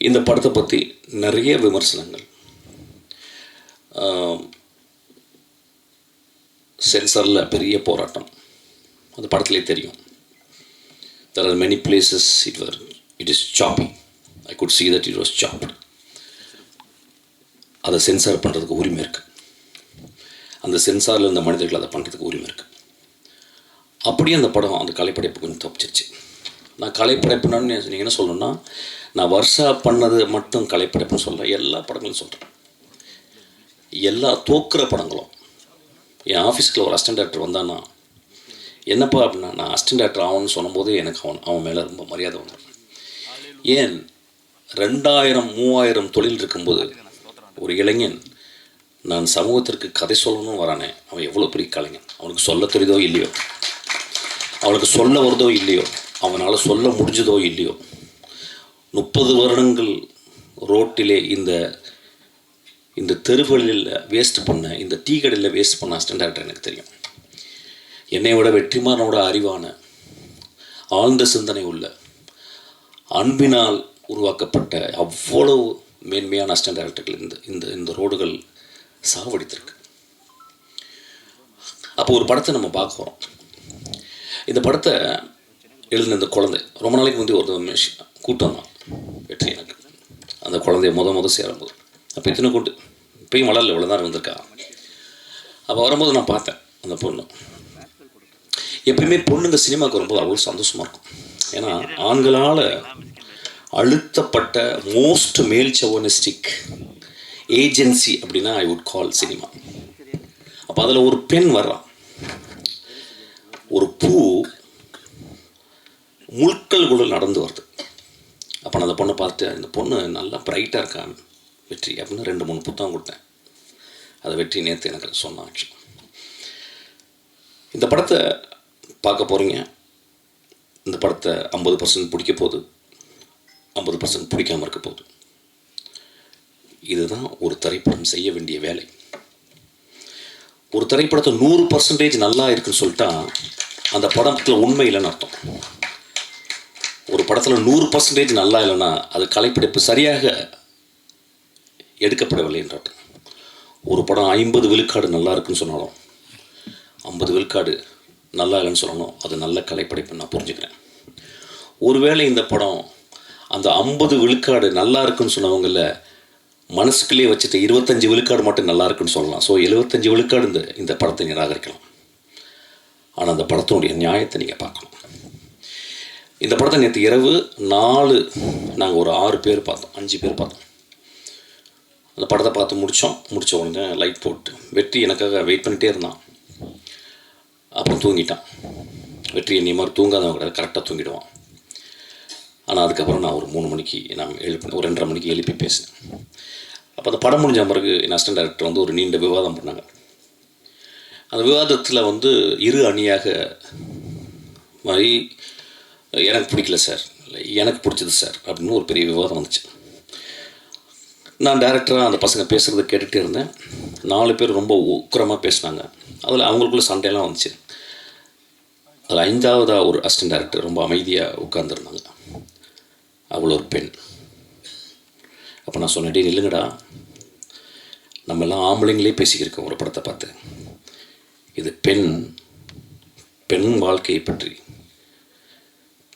இந்த படத்தை பற்றி நிறைய விமர்சனங்கள். சென்சாரில் பெரிய போராட்டம். அந்த படத்துலேயே தெரியும். There are many places it were it is choppy I could see that it was chopped அதை சென்சார் பண்ணுறதுக்கு உரிமை இருக்குது அந்த சென்சாரில் இருந்த மனிதர்கள் அதை பண்ணுறதுக்கு உரிமை இருக்குது அப்படியே அந்த படம் அந்த கலைப்படைப்பு கொஞ்சம் தப்பிச்சிருச்சு. நான் கலைப்படைப்புன்னு நீங்கள் என்ன சொல்லணும்னா நான் வருஷா பண்ணது மட்டும் கலைப்படைப்புன்னு சொல்ல எல்லா படங்களும் சொல்கிறேன் எல்லா தோக்குற படங்களும். என் ஆஃபீஸ்க்கு ஒரு அசிஸ்டன்ட் டேரக்டர் வந்தான்னா என்னப்பா அப்படின்னா நான் அசிஸ்டன்ட் டேரக்டர் ஆகணும்னு சொல்லும்போது எனக்கு அவன் அவன் மேலே ரொம்ப மரியாதை வந்துடும் ஏன்? ரெண்டாயிரம் மூவாயிரம் தொழில் இருக்கும்போது ஒரு இளைஞன் நான் சமூகத்திற்கு கதை சொல்லணும்னு வரானே அவன் எவ்வளோ பெரிய கலைஞன். அவனுக்கு சொல்ல தெரியுதோ இல்லையோ. அவனுக்கு சொல்ல வருதோ இல்லையோ. அவனால் சொல்ல முடிஞ்சதோ இல்லையோ. முப்பது வருடங்கள் ரோட்டிலே இந்த இந்த தெருவுகளில் வேஸ்ட் பண்ண இந்த டீ கடையில் வேஸ்ட் பண்ண அசிஸ்டன்ட் டேரக்டர் எனக்கு தெரியும். என்னை விட வெற்றிமாறனோட அறிவான ஆழ்ந்த சிந்தனை உள்ள அன்பினால் உருவாக்கப்பட்ட அவ்வளவு மேன்மையான அசிஸ்டன்ட் டேரக்டர்கள் இந்த இந்த இந்த ரோடுகள் சாவடித்திருக்கு. அப்போ ஒரு படத்தை நம்ம பார்க்குறோம் இந்த படத்தை எழுதின இந்த குழந்தை ரொம்ப நாளைக்கு முந்தைய ஒரு கூட்டம் தான் வெற்றி எனக்கு. அந்த குழந்தைய முத முத சேரும்போது அப்போ இத்தனை கூட்டு இப்பயும் வளரல இவ்வளோ தான் வந்திருக்கா அப்போ வரும்போது நான் பார்த்தேன் அந்த பொண்ணு. எப்பயுமே பொண்ணுங்க சினிமாவுக்கு வரும்போது அவ்வளோ சந்தோஷமாக இருக்கும். ஏன்னா ஆண்களால் அழுத்தப்பட்ட மோஸ்ட் மேல் சவனிஸ்டிக் ஏஜென்சி அப்படின்னா ஐ வுட் கால் சினிமா அப்போ அதில் ஒரு பெண் வர்றான் ஒரு பூ முட்களுக்குள்ள நடந்து வருது. அப்போ நான் அந்த பொண்ணை பார்த்து இந்த பொண்ணு நல்லா பிரைட்டாக இருக்கான் வெற்றி அப்படின்னு ரெண்டு மூணு புத்தகம் கொடுத்தேன். அதை வெற்றி நேற்று எனக்கு சொன்னான் actually. இந்த படத்தை பார்க்க போகிறீங்க இந்த படத்தை ஐம்பது பர்சன்ட் பிடிக்க போகுது. ஐம்பது பர்சன்ட் பிடிக்காம இருக்க போகுது. இதுதான் ஒரு திரைப்படம் செய்ய வேண்டிய வேலை. ஒரு திரைப்படத்தை நூறு பர்சன்டேஜ் நல்லா இருக்குன்னு சொல்லிட்டா அந்த படத்தில் உண்மை இல்லைன்னு அர்த்தம். ஒரு படத்தில் நூறு பர்சன்டேஜ் நல்லா இல்லைன்னா அது கலைப்படைப்பு சரியாக எடுக்கப்படவில்லை என்றாட்டம் ஒரு படம் ஐம்பது விழுக்காடு நல்லா இருக்குன்னு சொன்னாலும் ஐம்பது விழுக்காடு நல்லா இல்லைன்னு சொல்லணும் அது நல்ல கலைப்படைப்பு நான் புரிஞ்சுக்கிறேன். ஒருவேளை இந்த படம் அந்த ஐம்பது விழுக்காடு நல்லா இருக்குன்னு சொன்னவங்கள மனசுக்குள்ளேயே வச்சுட்டு இருபத்தஞ்சி விழுக்காடு மட்டும் நல்லா இருக்குன்னு சொல்லலாம். ஸோ எழுபத்தஞ்சி விழுக்காடு இந்த இந்த படத்தை நிராகரிக்கலாம். ஆனால் அந்த படத்தினுடைய நியாயத்தை நீங்கள் பார்க்கணும். இந்த படத்தை நேற்று இரவு நாலு நாங்கள் ஒரு ஆறு பேர் பார்த்தோம் அஞ்சு பேர் பார்த்தோம். அந்த படத்தை பார்த்து முடித்தோம் முடித்த உடனே லைட் போட்டு வெற்றி எனக்காக வெயிட் பண்ணிகிட்டே இருந்தான். அப்புறம் தூங்கிட்டான். வெற்றி என்னை மாதிரி தூங்காதவங்க கிடையாது கரெக்டாக தூங்கிடுவான். ஆனால் அதுக்கப்புறம் நான் ஒரு மூணு மணிக்கு நான் எழுப்பி ஒரு ரெண்டரை மணிக்கு எழுப்பி பேசினேன். அப்போ அந்த படம் முடிஞ்ச பிறகு என் அசிஸ்டன்ட் டைரக்டர் வந்து ஒரு நீண்ட விவாதம் பண்ணாங்க. அந்த விவாதத்தில் வந்து இரு அணியாக மாதிரி எனக்கு பிடிக்கல சார். இல்லை எனக்கு பிடிச்சது சார் அப்படின்னு ஒரு பெரிய விவாதம் வந்துச்சு. நான் டேரக்டராக அந்த பசங்க பேசுகிறத கேட்டுகிட்டே இருந்தேன். நாலு பேர் ரொம்ப உக்கிரமாக பேசினாங்க. அதில் அவங்களுக்குள்ள சண்டையெல்லாம் வந்துச்சு. அதில் ஐந்தாவதாக ஒரு அசிஸ்டன்ட் டேரக்டர் ரொம்ப அமைதியாக உட்காந்துருந்தாங்க அவ்வளோ ஒரு பெண். அப்போ நான் சொன்னேன் நில்லுங்கடா. நம்ம எல்லாம் ஆம்பளைங்களே பேசிக்கிருக்கோம் ஒரு படத்தை பார்த்து. இது பெண் பெண் வாழ்க்கையை பற்றி.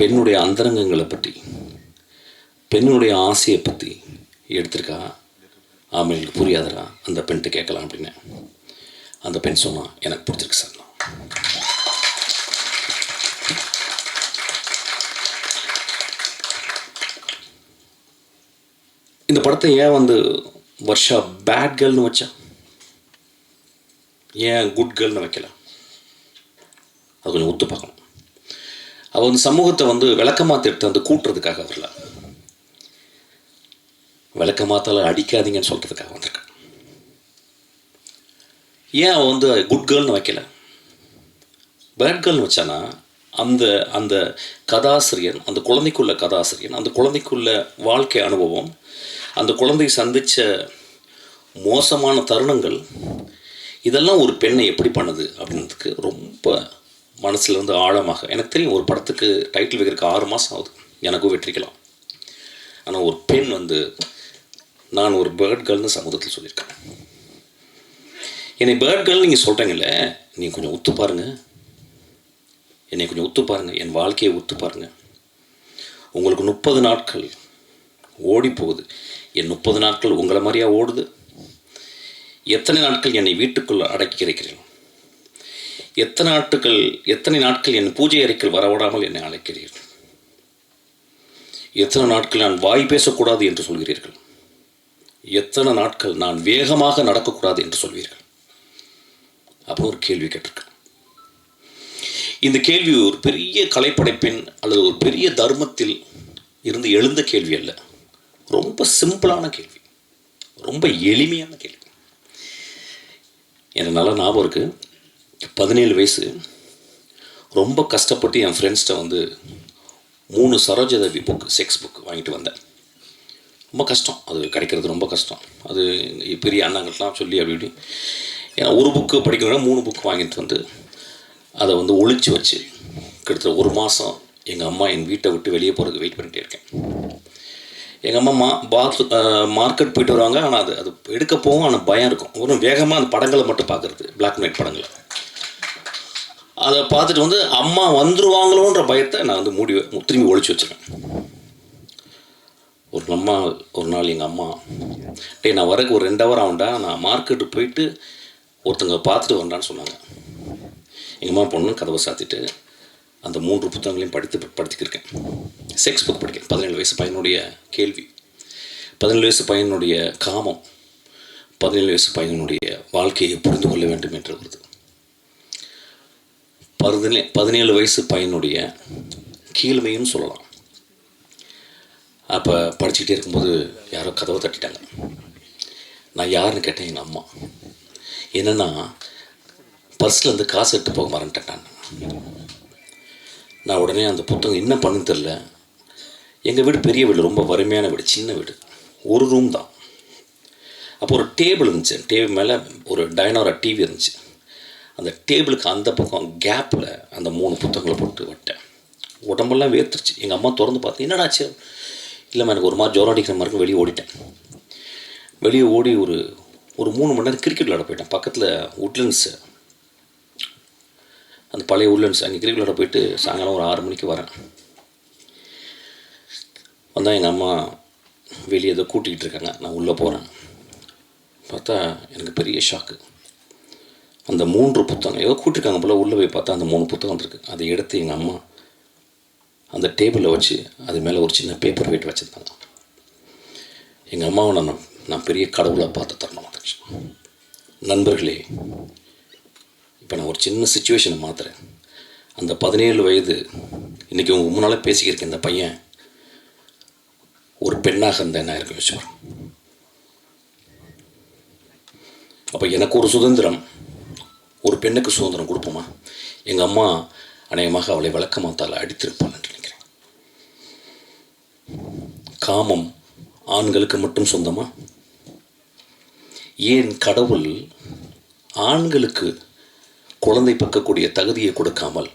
பெண்ணுடைய அந்தரங்கங்களை பற்றி பெண்ணுடைய ஆசையை பற்றி எடுத்திருக்கா? ஆம்பளைங்களுக்கு புரியாதரா அந்த பெண்கிட்ட கேட்கலாம் அப்படின்னு. அந்த பெண் சொன்னால் எனக்கு பிடிச்சிருக்கு சார். இந்த படத்தை ஏன் வந்து வர்ஷா பேட் கேர்ள்னு வச்சா? ஏன் குட் கேர்ள்னு வைக்கல? அது கொஞ்சம் ஒத்து பார்க்கணும். அவள் வந்து சமூகத்தை வந்து விளக்கமாத்த எடுத்து வந்து கூட்டுறதுக்காக வரல. விளக்கமாத்தால அடிக்காதீங்கன்னு சொல்கிறதுக்காக வந்திருக்கான் ஏன் அவன் வந்து குட் கேர்ள்னு வைக்கல? பேட் கேர்ள்னு வச்சானா அந்த அந்த கதாசிரியன் அந்த குழந்தைக்குள்ள கதாசிரியன் அந்த குழந்தைக்குள்ள வாழ்க்கை அனுபவம் அந்த குழந்தை சந்தித்த மோசமான தருணங்கள் இதெல்லாம் ஒரு பெண்ணை எப்படி பண்ணுது அப்படின்றதுக்கு ரொம்ப மனசில் இருந்து ஆழமாக எனக்கு தெரியும் ஒரு படத்துக்கு டைட்டில் வைக்கிறதுக்கு ஆறு மாதம் ஆகுது. எனக்கும் வெற்றிக்கலாம். ஆனால் ஒரு பெண் வந்து நான் ஒரு பேர்ட் கேர்ள்னு சமூகத்தில் சொல்லியிருக்கேன். என்னை பேர்ட் கேர்ள் நீங்கள் சொல்கிறீங்கள நீங்கள் கொஞ்சம் ஒத்து பாருங்கள் என்னை கொஞ்சம் ஒத்து பாருங்கள் என் வாழ்க்கையை ஒத்து பாருங்கள் உங்களுக்கு முப்பது நாட்கள் ஓடி போகுது. என் முப்பது நாட்கள் உங்களை மாதிரியா ஓடுது. எத்தனை நாட்கள் என்னை வீட்டுக்குள்ளே அடக்கி இருக்கிறீர்கள் எத்தனை நாட்டுகள் எத்தனை நாட்கள் என் பூஜை அறைக்குள் வரவிடாமல் என்னை அழைக்கிறீர்கள்? எத்தனை நாட்கள் நான் வாய் பேசக்கூடாது என்று சொல்கிறீர்கள்? எத்தனை நாட்கள் நான் வேகமாக நடக்கக்கூடாது என்று சொல்வீர்கள்? அப்போ ஒரு கேள்வி கேட்டிருக்கேன் இந்த கேள்வி ஒரு பெரிய கலைப்படைப்பின் அல்லது ஒரு பெரிய தர்மத்தில் இருந்து எழுந்த கேள்வி அல்ல. ரொம்ப சிம்பிளான கேள்வி. ரொம்ப எளிமையான கேள்வி. எனக்கு நல்ல ஞாபகம் இருக்குது பதினேழு வயசு. ரொம்ப கஷ்டப்பட்டு என் ஃப்ரெண்ட்ஸ்கிட்ட வந்து மூணு சரோஜதேவி புக் செக்ஸ் புக் வாங்கிட்டு வந்தேன். ரொம்ப கஷ்டம். அது கிடைக்கிறது ரொம்ப கஷ்டம். அது பெரிய அண்ணாங்கள்லாம் சொல்லி அப்படி இப்படி. ஏன்னா ஒரு புக்கு படிக்கணும்னா மூணு புக் வாங்கிட்டு வந்து அதை வந்து ஒழிச்சு வச்சு கிட்டத்தட்ட ஒரு மாதம் எங்கள் அம்மா என் வீட்டை விட்டு வெளியே போகிறதுக்கு வெயிட் பண்ணிகிட்டே இருக்கேன். எங்கள் அம்மா மா பாத் மார்க்கெட் போயிட்டு வருவாங்க. ஆனால் அது அது எடுக்க போகும். ஆனால் பயம் இருக்கும். ஒரு வேகமாக அந்த படங்களை மட்டும் பார்க்குறது. பிளாக் அண்ட் ஒயிட் படங்களை. அதை பார்த்துட்டு வந்து அம்மா வந்துருவாங்களோன்ற பயத்தை நான் வந்து மூடி திரும்பி ஒழிச்சு வச்சுருக்கேன். ஒரு அம்மா ஒரு நாள் எங்கள் அம்மா டேய் நான் வரக்கு ஒரு ரெண்டு ஹவர் ஆகும்டா நான் மார்க்கெட்டு போயிட்டு ஒருத்தங்க பார்த்துட்டு வரண்டான்னு சொன்னாங்க. எங்கள் அம்மா பொண்ணு கதவை சாத்திட்டு அந்த மூன்று புத்தகங்களையும் படித்து படித்துக்கிருக்கேன் செக்ஸ் புக் படிக்கிறேன். பதினேழு வயசு பையனுடைய கேள்வி. பதினேழு வயசு பையனுடைய காமம். பதினேழு வயசு பையனுடைய வாழ்க்கையை புரிந்து கொள்ள வேண்டும் என்று வருது பதினே பதினேழு வயசு பையனுடைய கீழ்மையும் சொல்லலாம். அப்போ படிச்சுக்கிட்டே இருக்கும்போது யாரோ கதவை தட்டிட்டாங்க. நான் யாருன்னு கேட்டேன் எங்கள் அம்மா. என்னென்னா பர்ஸில் இருந்து காசு எடுத்து போக மறந்துட்டேன் நான் நான் உடனே அந்த புத்தகம் என்ன பண்ணுன்னு தெரில எங்கள் வீடு பெரிய வீடு ரொம்ப வறுமையான வீடு சின்ன வீடு. ஒரு ரூம் தான். அப்போ ஒரு டேபிள் இருந்துச்சு. டேபிள் மேலே ஒரு டைனோரா டிவி இருந்துச்சு. அந்த டேபிளுக்கு அந்த பக்கம் கேப்பில் அந்த மூணு புத்தகங்களை போட்டு விட்டேன். உடம்பெல்லாம் வேர்த்துருச்சு. எங்கள் அம்மா திறந்து பார்த்து என்னடாச்சு இல்லைம்மா எனக்கு ஒரு மாதிரி ஜோரம் அடிக்கிற மாதிரி வெளியே ஓடிட்டேன். வெளியே ஓடி ஒரு ஒரு மூணு மணி நேரம் கிரிக்கெட் விளையாட போயிட்டேன். பக்கத்தில் உட்லண்ட்ஸு அந்த பழைய உட்லண்ட்ஸ் அங்கே கிரிக்கெட் விளையாட போயிட்டு சாயங்காலம் ஒரு ஆறு மணிக்கு வரேன். வந்தால் எங்கள் அம்மா வெளியே ஏதோ கூட்டிகிட்டு இருக்காங்க. நான் உள்ளே போகிறேன் பார்த்தா எனக்கு பெரிய ஷாக்கு அந்த மூன்று புத்தகம் ஏதோ கூட்டிருக்காங்க போல் உள்ளே போய் பார்த்தா அந்த மூணு புத்தகம் இருக்குது அதை எடுத்து எங்கள் அம்மா அந்த டேபிளில் வச்சு அது மேலே ஒரு சின்ன பேப்பர் வெயிட் வச்சுருந்தாங்க. எங்கள் அம்மாவை நான் நான் பெரிய கடவுளாக பார்த்து தரணும் நண்பர்களே இப்போ நான் ஒரு சின்ன சுச்சுவேஷனை மாற்றுறேன் அந்த பதினேழு வயது இன்றைக்கி உங்கள் முன்னால் பேசிக்கிருக்க இந்த பையன் ஒரு பெண்ணாக இருந்த என்ன இருக்கு வச்சுக்கிறோம் அப்போ எனக்கு ஒரு சுதந்திரம். ஒரு பெண்ணுக்கு சுதந்திரம் கொடுப்போமா? எங்கள் அம்மா அநேகமாக அவளை விளக்கமாத்தால் அடித்திருப்பாள் என்று நினைக்கிறேன். காமம் ஆண்களுக்கு மட்டும் சொந்தமா? ஏன் கடவுள் ஆண்களுக்கு குழந்தை பக்கக்கூடிய தகுதியை கொடுக்காமல்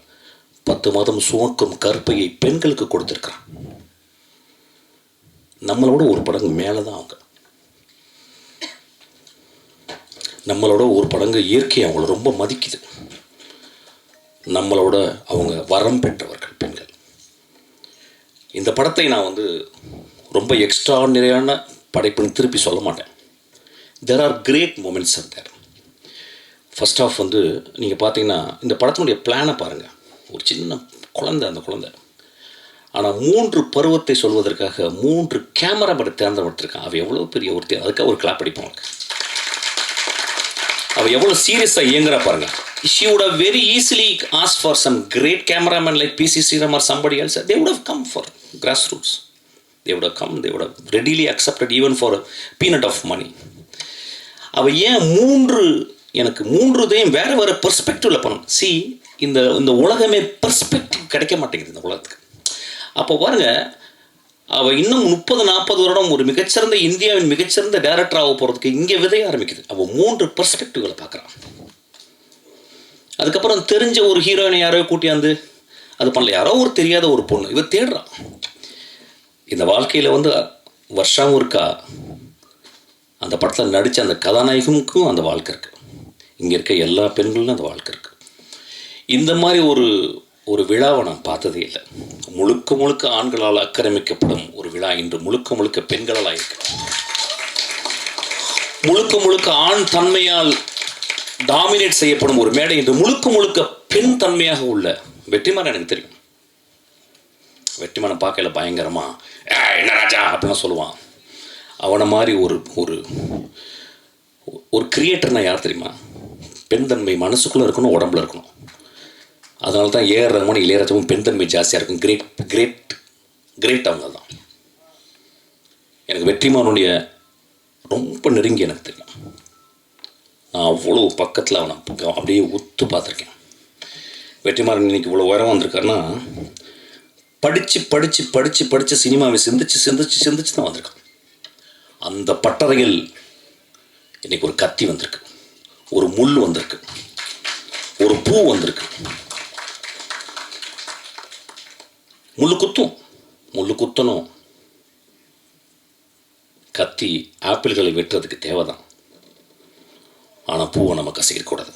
பத்து மாதம் சுமக்கும் கற்பையை பெண்களுக்கு கொடுத்துருக்குறான்? நம்மளோட ஒரு படங்கு மேலே தான் அவங்க. நம்மளோட ஒரு படங்கு இயற்கை அவங்கள ரொம்ப மதிக்குது. நம்மளோட அவங்க வரம் பெற்றவர்கள் பெண்கள். இந்த படத்தை நான் வந்து ரொம்ப எக்ஸ்ட்ராடினரியான படைப்புன்னு திருப்பி சொல்ல மாட்டேன். There are great moments are there first of வந்து நீங்கள் பார்த்தீங்கன்னா இந்த படத்தினுடைய பிளானை பாருங்கள் ஒரு சின்ன குழந்தை அந்த குழந்தை. ஆனால் மூன்று பருவத்தை சொல்வதற்காக மூன்று கேமரா படம் தேர்ந்தெடுத்திருக்கான். அவள் எவ்வளோ பெரிய ஒரு தே- அதுக்காக ஒரு கிளாப் அடிப்பாங்க அவள் எவ்வளோ சீரியஸாக இயங்குறா பாருங்க she would have very easily as for some great cameraman like PC Sriram or somebody else they would have come for grass roots they would have come they would have readily accepted even for peanut of money அவள் ஏன் மூன்று எனக்கு மூன்று இதையும் வேறு வேறு பெர்ஸ்பெக்டிவில் பண்ணணும் C இந்த இந்த உலகமே பெர்ஸ்பெக்டிவ் கிடைக்க மாட்டேங்குது இந்த உலகத்துக்கு அப்போ பாருங்கள் அவள் இன்னும் முப்பது நாற்பது வருடம் ஒரு மிகச்சிறந்த இந்தியாவின் மிகச்சிறந்த டேரக்டர் ஆக போகிறதுக்கு இங்கே விதைய ஆரம்பிக்குது. அவள் மூன்று பெர்ஸ்பெக்டிவ்களை பார்க்குறான் அதுக்கப்புறம் தெரிஞ்ச ஒரு ஹீரோயினை யாரோ கூட்டியாந்து அது பண்ணல. யாரோ ஒரு தெரியாத ஒரு பொண்ணு இவ தேடுறான் இந்த வாழ்க்கையில் வந்து வருஷம் இருக்கா? அந்த படத்தில் நடித்த அந்த கதாநாயகனுக்கும் அந்த வாழ்க்கை இருக்குது இங்கே இருக்க எல்லா பெண்களும் அந்த வாழ்க்கை இருக்குது இந்த மாதிரி ஒரு ஒரு விழாவை நான் பார்த்ததே இல்லை. முழுக்க முழுக்க ஆண்களால் ஆக்கிரமிக்கப்படும் ஒரு விழா இன்று முழுக்க முழுக்க பெண்களால் இருக்கு முழுக்க முழுக்க ஆண் தன்மையால் டாமினேட் செய்யப்படும் ஒரு மேடை இன்று முழுக்க முழுக்க பெண் தன்மையாக உள்ள வெற்றிமாறன் எனக்கு தெரியும். வெற்றிமாறன் பார்க்கல பயங்கரமா "ஏய், என்ன ராஜா? சொல்லுவான். அவனை மாதிரி ஒரு ஒரு ஒரு கிரியேட்டர்னா யார் தெரியுமா? பெண் தன்மை மனசுக்குள்ளே இருக்கணும் உடம்புல இருக்கணும். அதனால தான் ஏஆர் ரஹ்மான் இளையராஜாவும் பெண் தன்மை ஜாஸ்தியாக இருக்கும். கிரேட் கிரேட் கிரேட் அவங்க தான் எனக்கு வெற்றிமானுடைய ரொம்ப நெருங்கி எனக்கு தெரியும். நான் அவ்வளோ பக்கத்தில் அவனை அப்படியே ஒத்து பார்த்துருக்கேன். வெற்றிமாறன் இன்னைக்கு இவ்வளோ உயரம் வந்திருக்காருன்னா படித்து படித்து படித்து படித்து சினிமாவை சிந்திச்சு சிந்திச்சு சிந்திச்சு தான் வந்திருக்கான். அந்த பட்டறையில் இன்றைக்கி ஒரு கத்தி வந்திருக்கு. ஒரு முள் வந்திருக்கு. ஒரு பூ வந்திருக்கு. முள்ளு குத்தும் முள்ளு குத்தணும் கத்தி ஆப்பிள்களை வெட்டுறதுக்கு தேவைதான். ஆனால் பூவை நம்ம கசக்கிடக்கூடாது